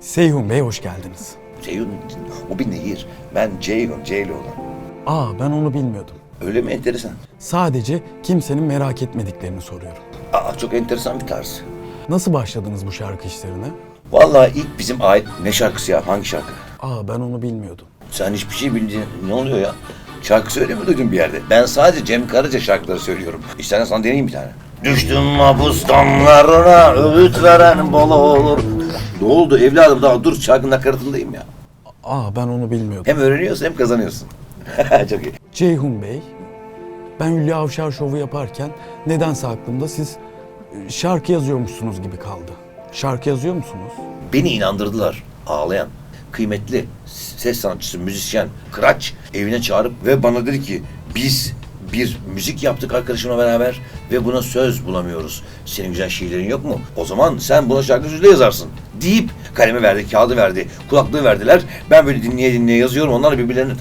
Seyhun Bey hoş geldiniz. Ceyhun o bir nehir. Ben Ceyhun, Ceyloğlu. Aa ben onu bilmiyordum. Öyle mi enteresan? Sadece kimsenin merak etmediklerini soruyorum. Aa çok enteresan bir tarz. Nasıl başladınız bu şarkı işlerine? Vallahi ilk bizim aile... Ne şarkısı ya? Hangi şarkı? Aa ben onu bilmiyordum. Sen hiçbir şey bildiğin... Ne oluyor ya? Şarkı söylüyor mu duydun bir yerde? Ben sadece Cem Karaca şarkıları söylüyorum. İstersen sana deneyeyim bir tane. Düştüm mahpus damlarına, öğüt veren bol olur. Ne oldu evladım daha dur şarkının nakaratındayım ya. Aa ben onu bilmiyordum. Hem öğreniyorsun hem kazanıyorsun. çok iyi. Ceyhun Bey, ben Hülya Avşar şovu yaparken nedense aklımda siz e, şarkı yazıyormuşsunuz gibi kaldı. Şarkı yazıyor musunuz? Beni inandırdılar. Ağlayan, kıymetli ses sanatçısı, müzisyen, kıraç evine çağırıp ve bana dedi ki biz bir müzik yaptık arkadaşımla beraber ve buna söz bulamıyoruz. Senin güzel şiirlerin yok mu? O zaman sen buna şarkı sözü de yazarsın. Deyip kalemi verdi, kağıdı verdi, kulaklığı verdiler. Ben böyle dinleye dinleye yazıyorum. Onlar birbirlerine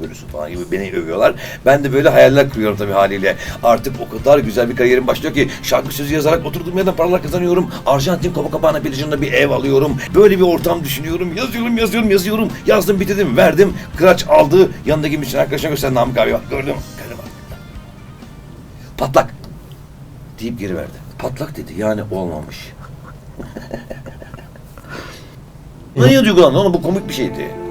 görürsün falan gibi beni övüyorlar. Ben de böyle hayaller kuruyorum tabii haliyle. Artık o kadar güzel bir kariyerim başlıyor ki şarkı sözü yazarak oturduğum yerden paralar kazanıyorum. Arjantin Copacabana plajında bir ev alıyorum. Böyle bir ortam düşünüyorum. Yazıyorum, yazıyorum, yazıyorum. Yazdım, bitirdim, verdim. Kıraç aldı. Yanındaki müzisyen arkadaşına gösterdi. Namık abi bak gördüm. Gördüm. Patlak. Deyip geri verdi. Patlak dedi. Yani olmamış. Niye duygulandın oğlum? Bu komik bir şeydi.